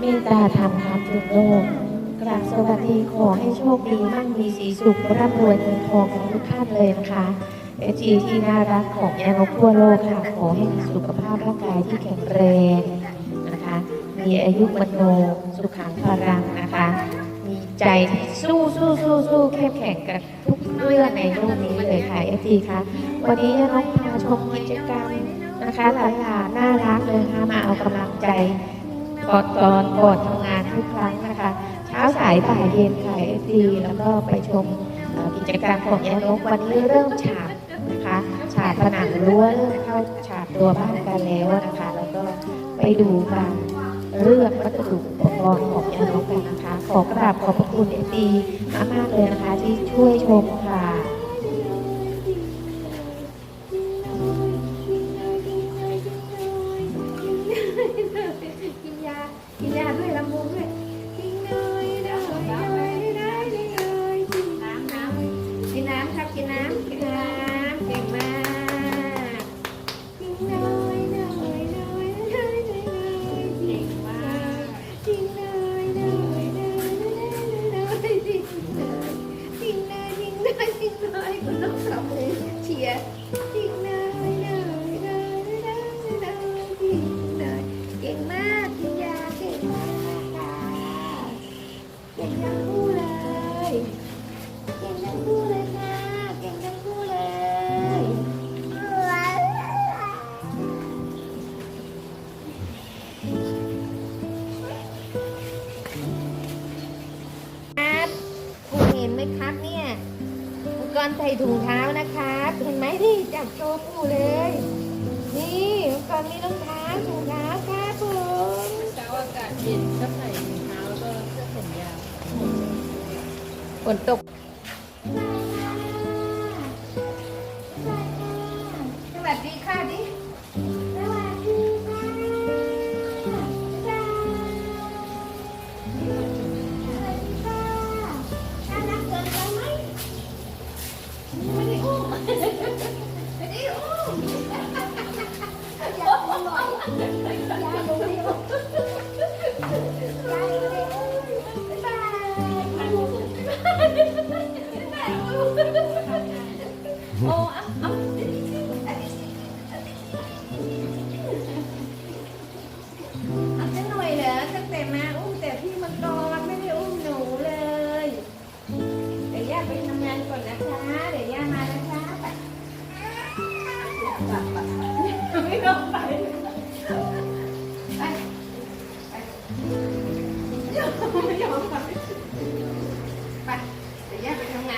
เมตตาธรรมธรรมทุกโลกกราบสวัสดีขอให้โชคดีมั่งมีสีสุขร่ำรวยเงินทองกันทุกท่านเลยนะคะเอจีที่น่ารักของยานกทั่วโลกค่ะขอให้มีสุขภาพร่างกายที่แข็งแรงนะคะ มีอายุวันโนสุขังพลังนะคะ มีใจที่สู้สู้สู้สู้เข้มแข็งกับทุกเรื่องในโลกนี้เลยค่ะเอจีคะวันนี้ยานกพาชมกิจกรรมนะคะหลานๆน่ารักเลยค่ะมาเอากำลังใจ ก่อนตอนก่อนทำงานทุกครั้งนะคะ เช้าสายบ่ายเย็นค่ะเอฟซีแล้วก็ไปชมกิจกรรมของยานกวันนี้เริ่มฉาบนะคะฉาบผนังรั้วเริ่มเข้าฉาบตัวบ้านกันแล้วนะคะ แล้วก็ไปดูการเลือกวัสดุอุปกรณ์ของยานกกันนะคะ ขอกราบขอบพระคุณเอฟซีมากๆเลยนะคะที่ช่วยชมค่ะ งทั้งคู่เลย เก่งทั้งคู่เลยค่ะ เก่งทั้งคู่เลย ครับคุณเห็นไหมครับเนี่ยอุปกรณ์ใส่ถุงเท้านะครับ เห็นไหมที่จับโชว์ปูเลย นี่อุปกรณ์มีรองเท้าถุงเท้าครับผม เช้าอากาศเย็นก็ใส่ ฝนตก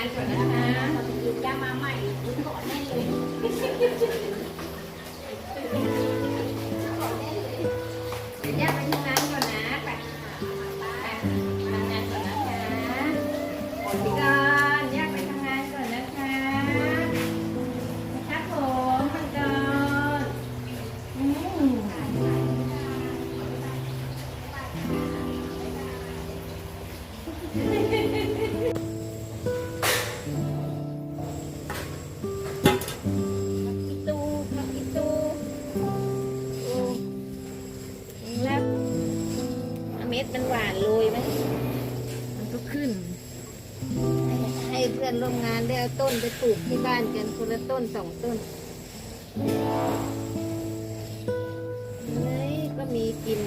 าไปทำงานก่อนนะคะย่ามาใหม่ก่อนแน่เลย เพื่อนร่วมงานได้เอาต้นไปปลูกที่บ้านกันคนละต้นสองต้นเฮ้ยก็มีกิน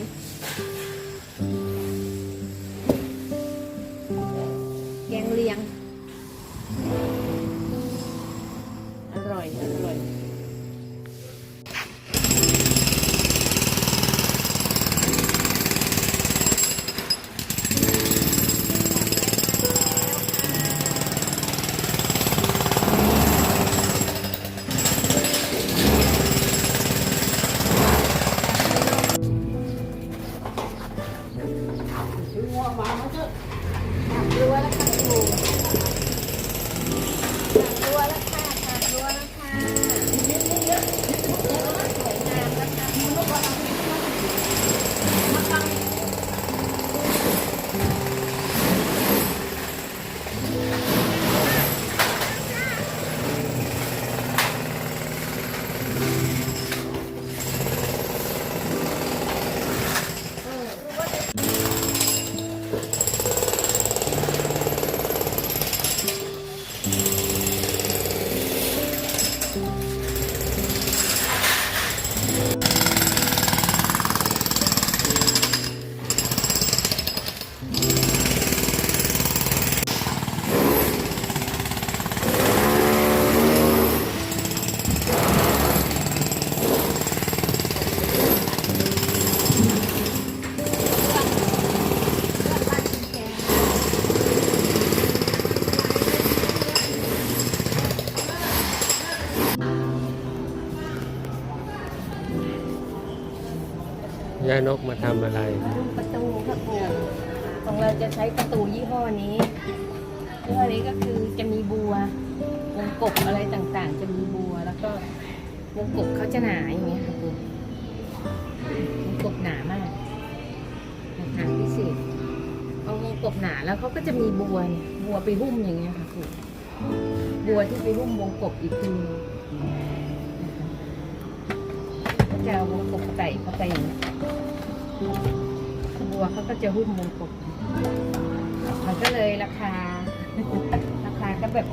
มาทำอะไรรูปประตูค่ะปู่ของเราจะใช้ประตูยี่ห้อนี้ยี่ห้อนี้ก็คือจะมีบัววงกบอะไรต่างๆ จะมีบัวแล้วก็วงกบเขาจะหนาอย่างเงี้ยค่ะปู่วงกบหนามากหนาพิเศษเอาวงกบหนาแล้วเขาก็จะมีบัวเนี่ยบัวไปหุ้มอย่างเงี้ยค่ะปู่บัวที่ไปหุ้มวงกบอีกทีจะเอาวงกบใส่เข้าไปอย่างเงี้ย บัวเขาก็จะหุ้มวงกบมันก็เลยราคา ราคาก็แบบ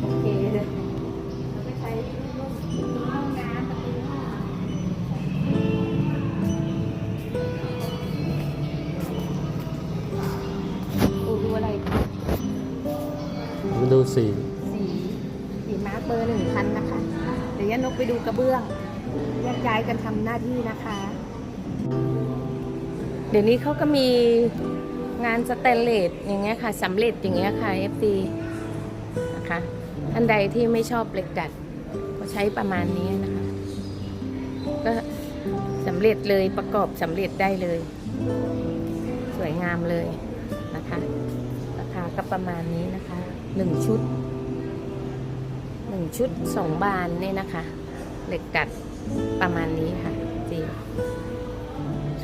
โอเคเลยเราก็ใช้ห้องน้ำประตูห้องโอ้ดูอะไรมาดูสี สีสีมาร์คเบอร์หนึ่งพันนะคะ เดี๋ยวยานกไปดูกระเบื้องแยกย้ายกันทำหน้าที่นะคะเดี๋ยวนี้เขาก็มีงานสแตนเลสอย่างเงี้ยค่ะสำเร็จอย่างเงี้ยค่ะ FD นะคะท่านใดที่ไม่ชอบเหล็กดัด ก็ใช้ประมาณนี้นะคะ ก็สำเร็จเลยประกอบสำเร็จได้เลย สวยงามเลยนะคะ ราคาก็ประมาณนี้นะคะหนึ่งชุดหนึ่งชุดสองบานเนี่ยนะคะ เหล็กดัดประมาณนี้ค่ะจริง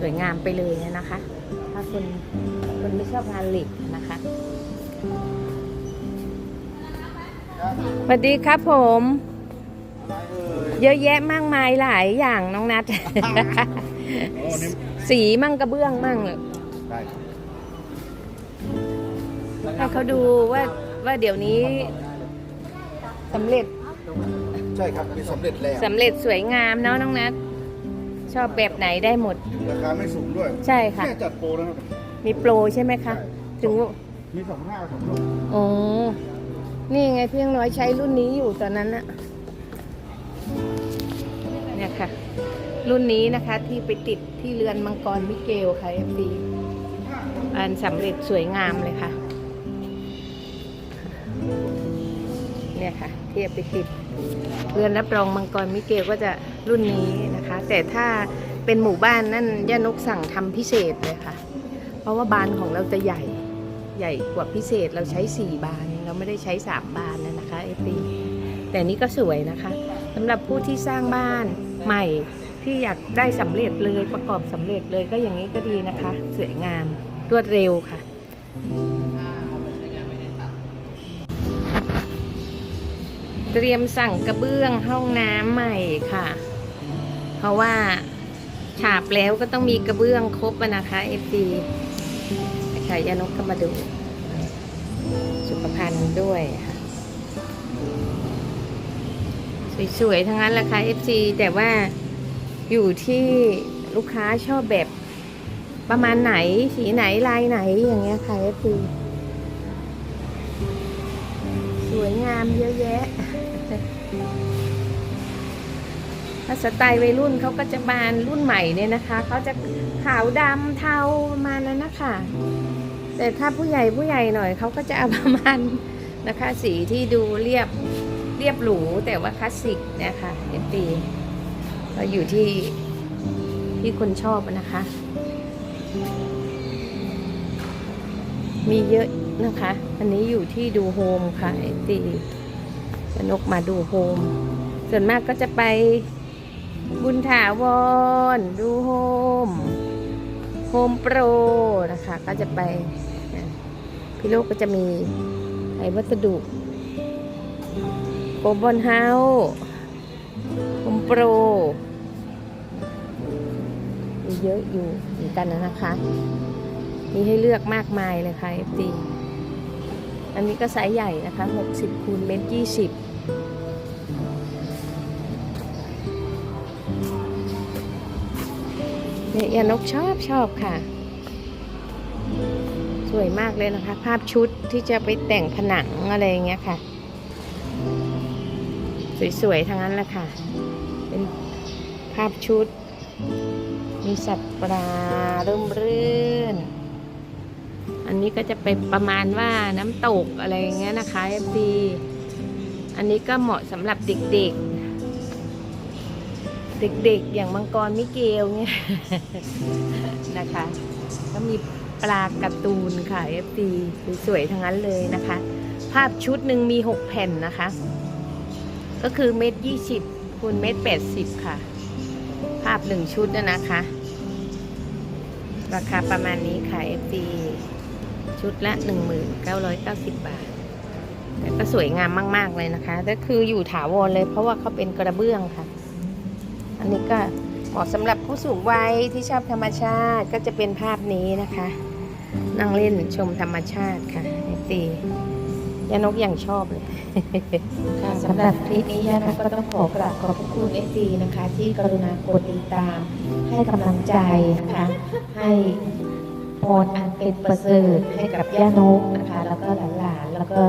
วยงามไปเลยนะคะ ถ้าคนคนไม่ชอบงานเหล็กนะคะสวัสดีครับผม เยอะแยะมากมายหลายอย่างน้องนัด สีมั่งกระเบื้องมั่งเลยให้เขาดูว่าว่าเดี๋ยวนี้สำเร็จ ใช่ครับมีสำเร็จแล้วสำเร็จสวยงามเนาะน้องนัด ชอบแบบไหนได้หมด ราคาไม่สูงด้วยใช่ค่ะแค่จัดโปรนะครับ มีโปรใช่ไหมคะ ถึงว่ามีสองห้าสองลูกอ๋อนี่ไงเพียงน้อยใช้รุ่นนี้อยู่ตอนนั้นน่ะเนี่ยค่ะ รุ่นนี้นะคะที่ไปติดที่เรือนมังกรมิเกลค่ะเอฟดีอันสำเร็จสวยงามเลยค่ะ เนี่ยค่ะที่เอาไปติด เรือนรับรองมังกรมิเกลก็จะ รุ่นนี้นะคะ แต่ถ้าเป็นหมู่บ้านนั่นย่านกสั่งทำพิเศษเลยค่ะ เพราะว่าบานของเราจะใหญ่ใหญ่กว่าพิเศษเราใช้ 4 บาน เราไม่ได้ใช้ 3 บานนะนะคะเอฟดีแต่นี้ก็สวยนะคะสำหรับผู้ที่สร้างบ้านใหม่ที่อยากได้สำเร็จเลยประกอบสำเร็จเลยก็อย่างนี้ก็ดีนะคะ สวยงามรวดเร็วค่ะเตรียมสั่งกระเบื้องห้องน้ำใหม่ค่ะ เพราะว่าฉาบแล้วก็ต้องมีกระเบื้องครบนะคะเอฟดีค่ยานกก็มาดู สุขภัณฑ์ด้วยค่ะ สวยๆ ทั้งนั้นแหละค่ะ FC แต่ว่าอยู่ที่ลูกค้าชอบแบบประมาณไหน สีไหน ลายไหนอย่างเงี้ยค่ะ FC สวยงามเยอะแยะ ถ้าสไตล์วัยรุ่นเขาก็จะบานรุ่นใหม่เนี่ยนะคะเขาจะขาวดำเทาประมาณนั้นนะคะแต่ถ้าผู้ใหญ่ผู้ใหญ่หน่อยเขาก็จะเอาประมาณนะคะ สีที่ดูเรียบเรียบหรูแต่ว่าคลาสสิกนะคะเอฟตีก็อยู่ที่ที่คนชอบนะคะ มีเยอะนะคะ อันนี้อยู่ที่ดูโฮมค่ะเอฟตีนกมาดูโฮม ส่วนมากก็จะไป บุญถาวรดูโฮมโฮมโปรนะคะ ก็จะไปนะพี่โลกก็จะมีไอ้วัสดุโกบอนเฮาโฮมโปรมีเยอะอยู่เหมือนกันนะคะ มีให้เลือกมากมายเลยค่ะ FD อันนี้ก็ไซส์ใหญ่นะคะ 60คูณเมตร20 เนี่ยยานกชอบชอบค่ะ สวยมากเลยนะคะ ภาพชุดที่จะไปแต่งผนังอะไรอย่างเงี้ยค่ะ สวยๆทั้งนั้นแหละค่ะ เป็นภาพชุด มีสัตว์ปลาร่มรื่น อันนี้ก็จะเป็นประมาณว่าน้ำตกอะไรอย่างเงี้ยนะคะเอฟดีอันนี้ก็เหมาะสำหรับเด็กๆ เด็กๆ อย่างมังกรมิเกลเนี่ยนะคะ ก็มีปลาการ์ตูนค่ะ FD สวยๆทั้งนั้นเลยนะคะ ภาพชุดหนึ่งมี 6 แผ่นนะคะ ก็คือเม็ดยี่สิบคูณเม็ดแปดสิบค่ะ ภาพหนึ่งชุดนะนะคะ ราคาประมาณนี้ค่ะ FD ชุดละ 1990 บาทแต่ก็สวยงามมาก ๆ เลยนะคะแต่คืออยู่ถาวรเลยเพราะว่าเขาเป็นกระเบื้องค่ะ อันนี้ก็เหมาะสำหรับผู้สูงวัยที่ชอบธรรมชาติก็จะเป็นภาพนี้นะคะ นั่งเล่นชมธรรมชาติค่ะเอฟซียานกอย่างชอบเลยค่ะสำหรับคลิปนี้ยานะก็ต้องขอกราบขอบพระคุณเอซีนะคะ ที่กรุณากดติดตาม ให้กำลังใจนะคะ ให้พรอันเป็นประเสริฐให้กับย่านกนะคะ แล้วก็หลานๆแล้วก็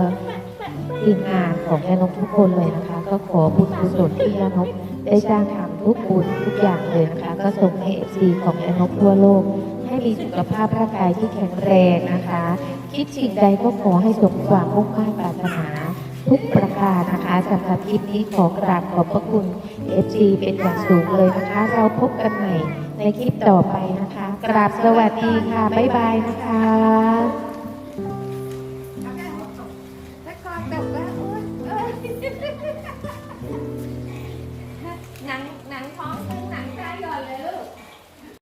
ทีมงานของย่านกทุกคนเลยนะคะ ก็ขอบุญกุศลที่ย่านกได้สร้างทำ ทุกบุญทุกอย่างเลยนะคะ ก็ส่งให้เอฟซีของย่านกทั่วโลก ให้มีสุขภาพร่างกายที่แข็งแรงนะคะ คิดสิ่งใดก็ขอให้สมความมุ่งมั่นปรารถนา ทุกประการนะคะสำหรับคลิปนี้ขอกราบขอบพระคุณ FG เป็นอย่างสูงเลยนะคะ เราพบกันใหม่ในคลิปต่อไปนะคะ กราบสวัสดีค่ะ บ๊ายบายนะคะ